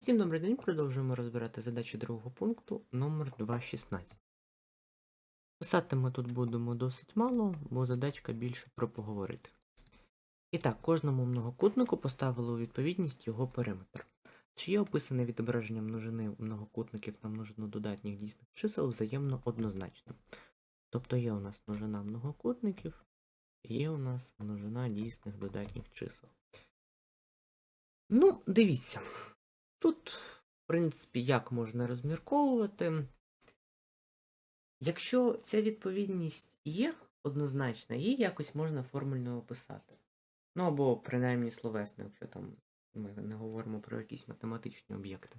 Всім добрий день, продовжуємо розбирати задачі другого пункту номер 2.16. Писати ми тут будемо досить мало, бо задачка більше про поговорити. І так, кожному многокутнику поставили у відповідність його периметр. Чи є описане відображення множини многокутників на множину додатніх дійсних чисел взаємно однозначним. Тобто є у нас множина многокутників, є у нас множина дійсних додатніх чисел. Ну, дивіться. Тут, в принципі, як можна розмірковувати. Якщо ця відповідність є однозначна, її якось можна формульно описати. Ну або принаймні словесно, якщо там ми не говоримо про якісь математичні об'єкти.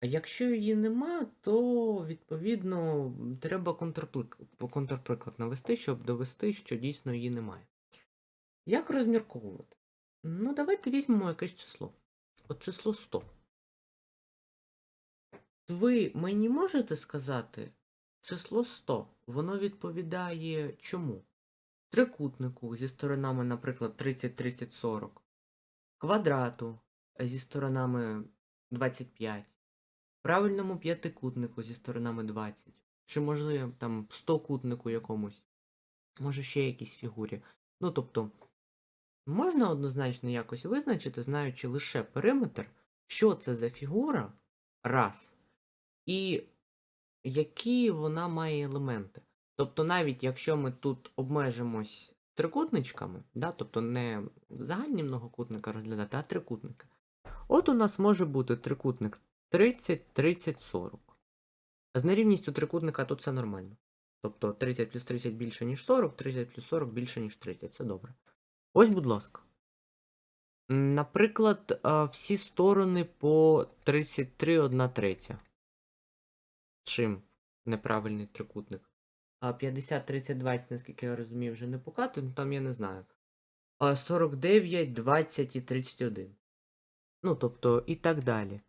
А якщо її нема, то відповідно треба контрприк- контрприклад навести, щоб довести, що дійсно її немає. Як розмірковувати? Ну, давайте візьмемо якесь число. От число 100. Ви мені можете сказати, число 100, воно відповідає чому? Трикутнику зі сторонами, наприклад, 30, 30, 40, квадрату зі сторонами 25, правильному п'ятикутнику зі сторонами 20, чи можливо там 100 кутнику якомусь, може ще якійсь фігурі. Ну, тобто, можна однозначно якось визначити, знаючи лише периметр, що це за фігура, раз, і які вона має елементи. Тобто, навіть якщо ми тут обмежимось трикутничками, да, тобто не загальні многокутника розглядати, а трикутники. От у нас може бути трикутник 30, 30, 40. З нерівністю трикутника тут все нормально. Тобто 30 плюс 30 більше, ніж 40, 30 плюс 40 більше, ніж 30. Все добре. Ось, будь ласка. Наприклад, всі сторони по 33 1 третя. Чим неправильний трикутник? А 50, 30, 20, наскільки я розумію, вже не покати, ну там я не знаю. А 49, 20 і 31. Ну, тобто, і так далі.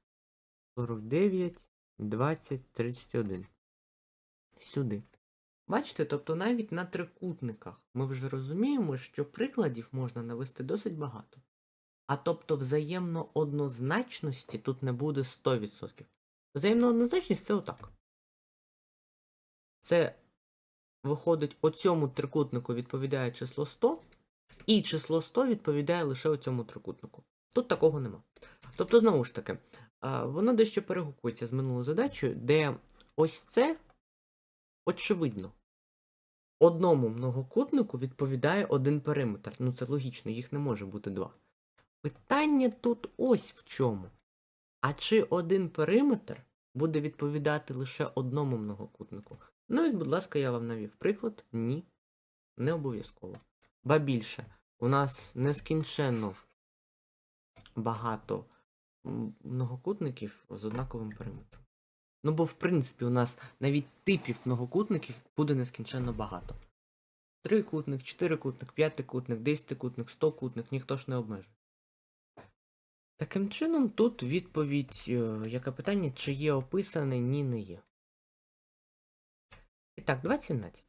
49, 20, 31. Сюди. Бачите, тобто навіть на трикутниках ми вже розуміємо, що прикладів можна навести досить багато. А тобто взаємно однозначності тут не буде 100%. Взаємна однозначність це отак. Це виходить, оцьому трикутнику відповідає число 100, і число 100 відповідає лише оцьому трикутнику. Тут такого нема. Тобто, знову ж таки, воно дещо перегукується з минулою задачею, де ось це очевидно. Одному многокутнику відповідає один периметр. Ну це логічно, їх не може бути два. Питання тут ось в чому. А чи один периметр буде відповідати лише одному многокутнику? Ну ось, будь ласка, я вам навів приклад. Ні. Не обов'язково. Ба більше, у нас нескінченно багато многокутників з однаковим периметром. Ну бо, в принципі, у нас навіть типів многокутників буде нескінченно багато. Трикутник, чотирикутник, п'ятикутник, десятикутник, стокутник, ніхто ж не обмежує. Таким чином, тут відповідь, е, яке питання, чи є описане, ні, не є. І так, 2.17.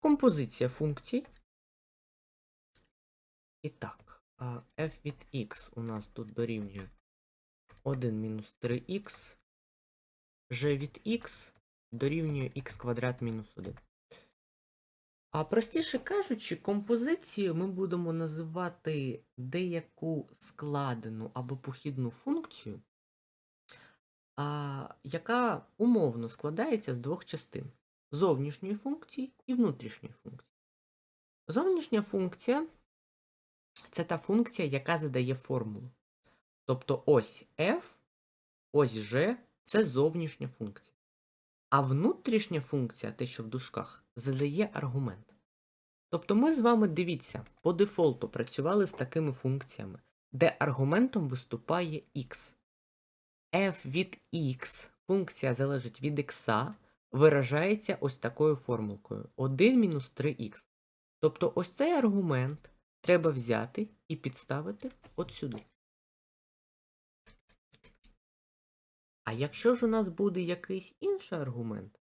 Композиція функцій. І так, f від x у нас тут дорівнює 1 мінус 3х, g від x дорівнює x квадрат мінус 1. А простіше кажучи, композицією ми будемо називати деяку складену або похідну функцію, а, яка умовно складається з двох частин: зовнішньої функції і внутрішньої функції. Зовнішня функція це та функція, яка задає формулу. Тобто ось f, ось g це зовнішня функція. А внутрішня функція, те, що в дужках, задає аргумент. Тобто ми з вами, дивіться, по дефолту працювали з такими функціями, де аргументом виступає x. f від x, функція залежить від x, виражається ось такою формулкою 1 мінус 3х. Тобто ось цей аргумент треба взяти і підставити от сюди. А якщо ж у нас буде якийсь інший аргумент,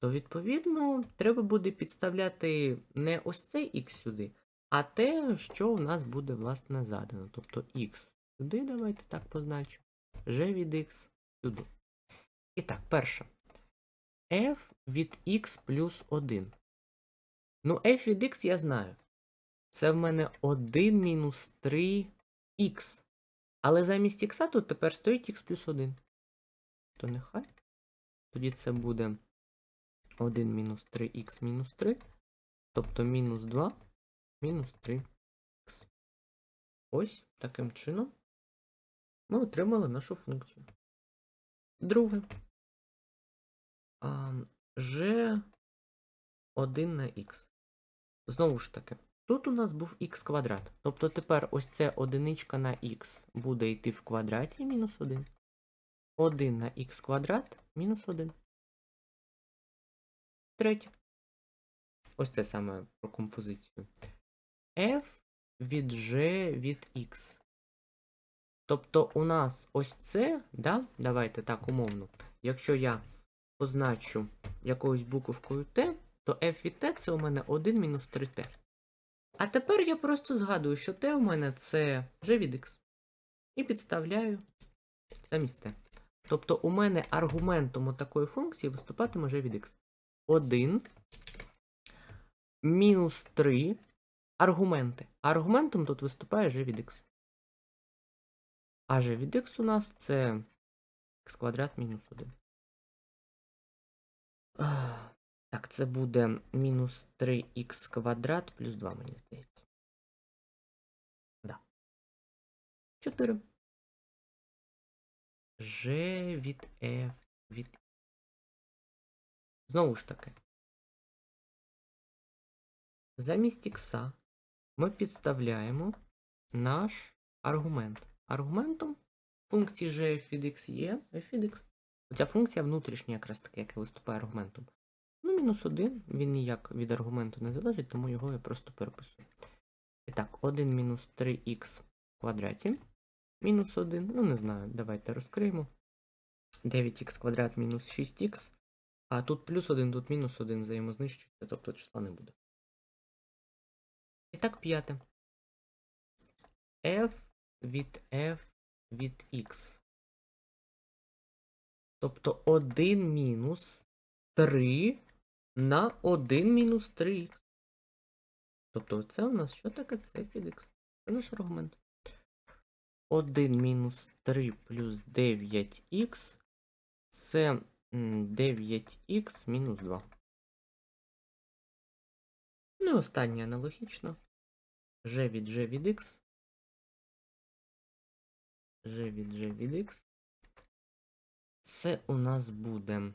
то відповідно треба буде підставляти не ось цей х сюди, а те, що у нас буде власне задано, тобто х сюди, давайте так позначу. G від x сюди. І так, перше. f від x плюс 1. Ну, f від x я знаю. Це в мене 1 мінус 3х. Але замість х тут тепер стоїть х плюс 1. То нехай. Тоді це буде 1 мінус 3х мінус 3. Тобто мінус 2 мінус 3х. Ось таким чином ми отримали нашу функцію. Друге. G 1 на х. Знову ж таки, тут у нас був х квадрат. Тобто тепер ось це одиничка на х буде йти в квадраті мінус 1. 1 на х квадрат мінус 1. Третє. Ось це саме про композицію. f від g від x. Тобто у нас ось це, да? давайте так умовно. Якщо я позначу якоюсь буковкою t, то f від t це у мене 1 мінус 3t. А тепер я просто згадую, що t у мене це g від x. І підставляю замість t. Тобто у мене аргументом такої функції виступатиме g від x. 1 мінус 3 аргументи. Аргументом тут виступає g від x. А g від x у нас це x квадрат мінус 1. Так, це буде мінус 3х квадрат плюс 2, мені здається. Да. 4. G від f від. Знову ж таки. Замість х ми підставляємо наш аргумент. Аргументом функції g від x є f від x. Ця функція внутрішня якраз таки, яка виступає аргументом. Ну, мінус 1, він ніяк від аргументу не залежить, тому його я просто переписую. І так, 1 мінус 3х в квадраті. Мінус 1, ну не знаю, давайте розкриємо. 9х квадрат мінус 6х. А тут плюс 1, тут мінус 1 взаємознищується, тобто числа не буде. І так, п'яте. f від f від x. Тобто 1 мінус 3 на 1 мінус 3х. Тобто це у нас що таке? Це від x. Це наш аргумент. 1 мінус 3 плюс 9х. Це 9х мінус 2. Ну і останнє аналогічно. g від g від x. g від g від x. Це у нас буде.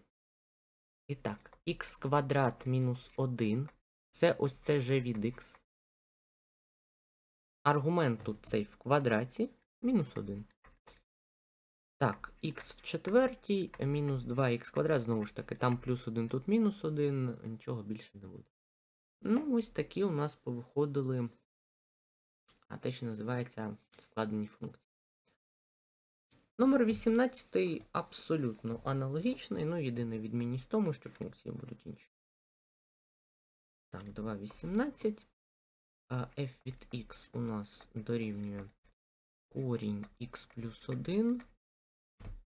І так, х квадрат мінус 1. Це ось це g від x. Аргумент тут цей в квадраті мінус 1. Так, х в четвертій, мінус 2х квадрат, знову ж таки, там плюс 1, тут мінус 1, нічого більше не буде. Ну, ось такі у нас повиходили, а те, що називається складені функції. Номер 18 абсолютно аналогічний, ну єдине відмінність в тому, що функції будуть інші. Так, 2,18. А f від x у нас дорівнює корінь x плюс 1,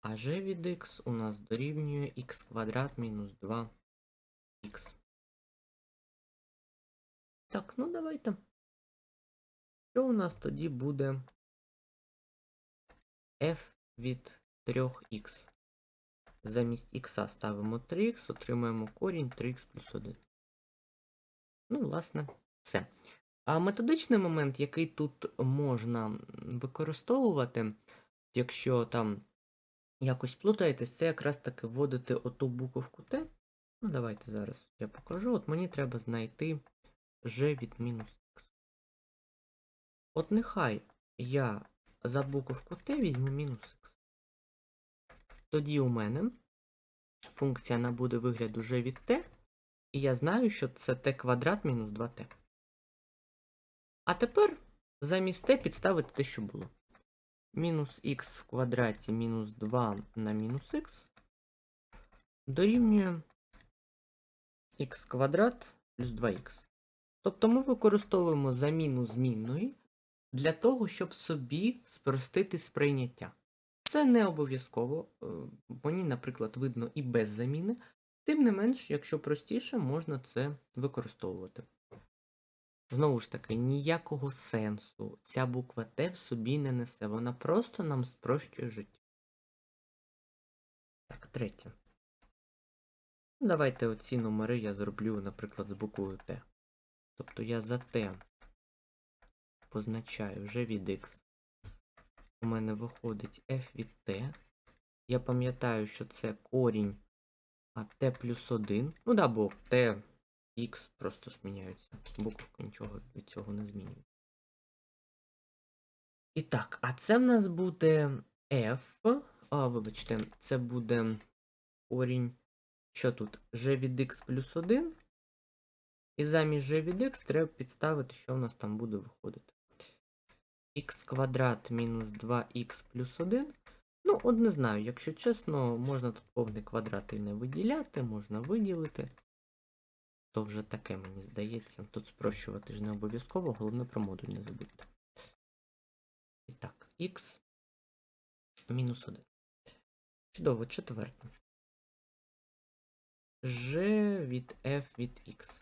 а g від x у нас дорівнює x квадрат мінус 2х. Так, ну давайте. Що у нас тоді буде f від 3х? Замість х ставимо 3х, отримаємо корінь 3х плюс 1. Ну, власне, все. А методичний момент, який тут можна використовувати, якщо там якось плутаєтесь, це якраз таки вводити оту буковку Т. Ну, давайте зараз я покажу. От мені треба знайти g від мінус х. От нехай я за буковку t візьму мінус. Тоді у мене функція набуде вигляду g від t, і я знаю, що це t квадрат мінус 2t. А тепер замість t підставити те, що було. Мінус х в квадраті мінус 2 на мінус х дорівнює х квадрат плюс 2х. Тобто ми використовуємо заміну змінної для того, щоб собі спростити сприйняття. Це не обов'язково. е, Мені, наприклад, видно і без заміни. Тим не менш, якщо простіше, можна це використовувати. Знову ж таки, ніякого сенсу ця буква Т в собі не несе. Вона просто нам спрощує життя. Так, третє. Давайте оці номери я зроблю, наприклад, з буквою Т. Тобто я за Т позначаю вже від X. У мене виходить f від t. Я пам'ятаю, що це корінь а t плюс 1. Ну да, бо t, x просто ж міняються. Буковка нічого від цього не змінює. І так, а це в нас буде f. А, вибачте, це буде корінь. Що тут? g від x плюс 1. І замість g від x треба підставити, що в нас там буде виходити х квадрат мінус 2х плюс 1. Ну, от не знаю, якщо чесно, можна тут повний квадрат і не виділяти, можна виділити. То вже таке, мені здається. Тут спрощувати ж не обов'язково, головне про модуль не забудьте. І так, х мінус 1. Чудово, четверте. G від f від x.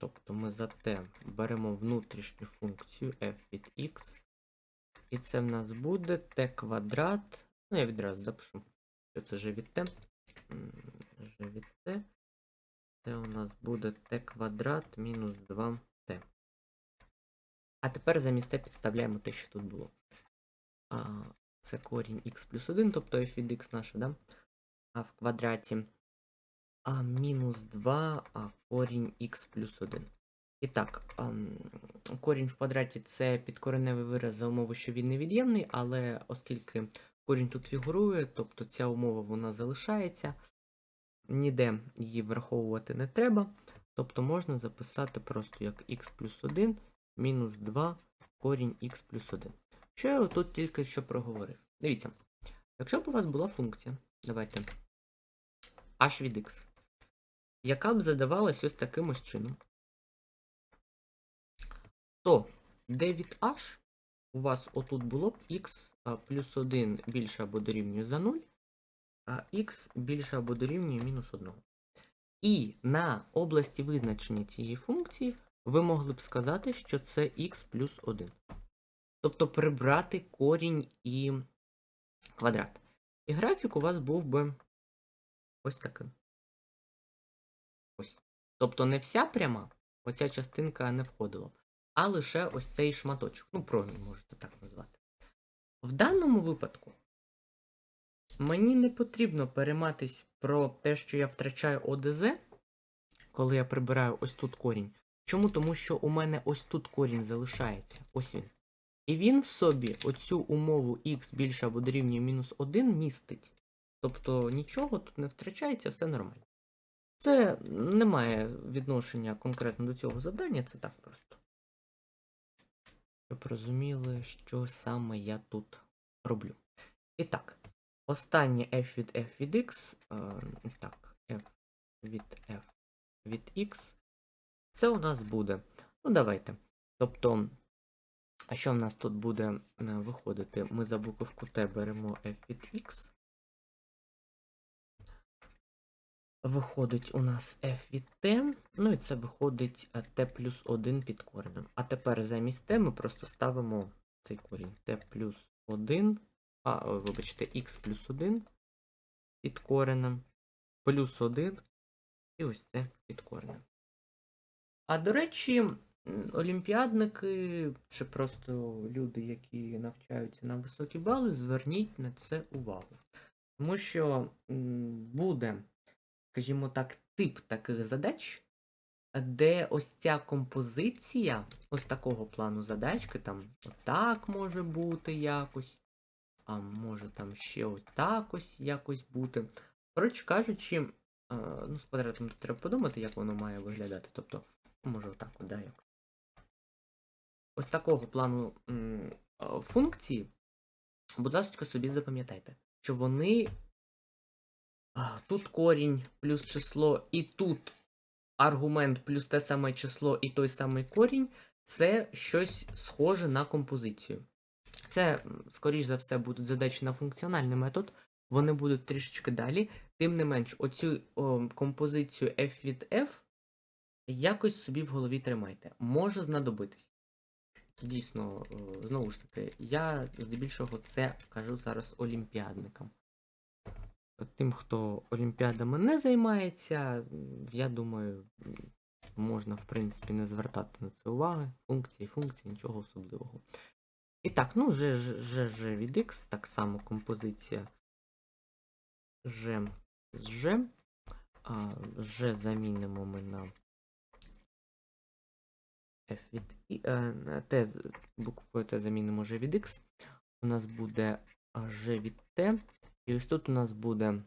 Тобто ми за t беремо внутрішню функцію f від x. І це в нас буде t квадрат. Ну, я відразу запишу, що це g від t. G від t. Це у нас буде t квадрат мінус 2t. А тепер замість t підставляємо те, що тут було. А, це корінь x плюс 1, тобто f від x наше, да? А в квадраті. А мінус 2, а корінь х плюс 1. І так, корінь в квадраті це підкореневий вираз за умови, що він невід'ємний, але оскільки корінь тут фігурує, тобто ця умова вона залишається, ніде її враховувати не треба. Тобто можна записати просто як х плюс 1 мінус 2 корінь х плюс 1. Що я тут тільки що проговорив? Дивіться, якщо б у вас була функція, давайте h від x, яка б задавалась ось таким ось чином, то d від h у вас отут було б x плюс 1 більше або дорівнює за 0, а x більше або дорівнює мінус 1. І на області визначення цієї функції ви могли б сказати, що це x плюс 1. Тобто прибрати корінь і квадрат. І графік у вас був би ось таким. Тобто не вся пряма, оця частинка не входила, а лише ось цей шматочок. Ну, промінь можете так назвати. В даному випадку мені не потрібно перейматись про те, що я втрачаю ОДЗ, коли я прибираю ось тут корінь. Чому? Тому що у мене ось тут корінь залишається. Ось він. І він в собі оцю умову х більше або дорівнює мінус 1 містить. Тобто нічого тут не втрачається, все нормально. Це не має відношення конкретно до цього завдання, це так просто. Щоб розуміли, що саме я тут роблю. І так, останнє f від f від x. Е, так, f від f від x. Це у нас буде. Ну, давайте. Тобто, що в нас тут буде е, виходити? Ми за буковку Т беремо f від x. Виходить у нас f від t, ну і це виходить е, t плюс 1 під коренем. А тепер замість t ми просто ставимо цей корінь t плюс 1, а, вибачте, x плюс 1 під коренем, плюс 1, і ось це під коренем. А до речі, олімпіадники чи просто люди, які навчаються на високі бали, зверніть на це увагу. Тому що буде скажімо так, тип таких задач, де ось ця композиція, ось такого плану задачки, там отак може бути якось, а може там ще отак ось якось бути. Коротше кажучи, е, ну, з квадратом тут треба подумати, як воно має виглядати. Тобто, може отак, от, да, як. Ось такого плану е, функції, будь ласка, собі запам'ятайте, що вони Тут корінь плюс число, і тут аргумент плюс те саме число і той самий корінь це щось схоже на композицію. Це, скоріш за все, будуть задачі на функціональний метод, вони будуть трішечки далі. Тим не менш, оцю о, композицію f від f якось собі в голові тримайте. Може знадобитись. Дійсно, знову ж таки, я здебільшого це кажу зараз олімпіадникам. Тим, хто олімпіадами не займається, я думаю, можна, в принципі, не звертати на це уваги. Функції, функції, нічого особливого. І так, ну, G, G, від X, так само композиція G з G. А, замінимо ми на F від I, на T, буквою T замінимо G від X. У нас буде а, G від T. І ось тут у нас буде.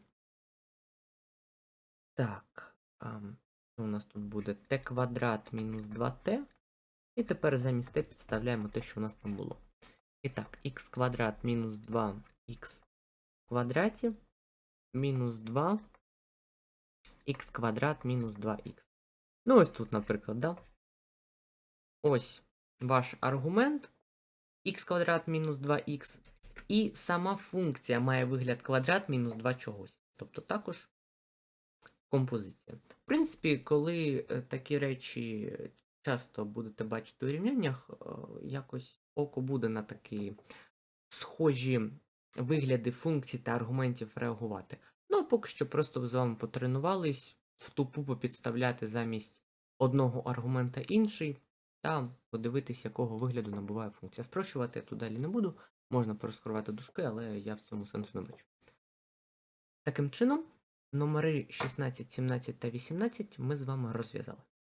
Так. А, у нас тут буде t квадрат мінус 2t. І тепер замість t підставляємо те, що у нас там було. І так, х квадрат мінус 2х в квадраті мінус 2 х квадрат мінус 2х. Ну, ось тут, наприклад, да? Ось ваш аргумент х квадрат мінус 2х. І сама функція має вигляд квадрат мінус 2 чогось. Тобто також композиція. В принципі, коли е, такі речі часто будете бачити у рівняннях, е, якось око буде на такі схожі вигляди функцій та аргументів реагувати. Ну, а поки що просто з вами потренувались в тупу попідставляти замість одного аргумента інший, та подивитись, якого вигляду набуває функція. Спрощувати я тут далі не буду, можна порозкривати дужки, але я в цьому сенсу не бачу. Таким чином, номери 16, 17 та 18 ми з вами розв'язали.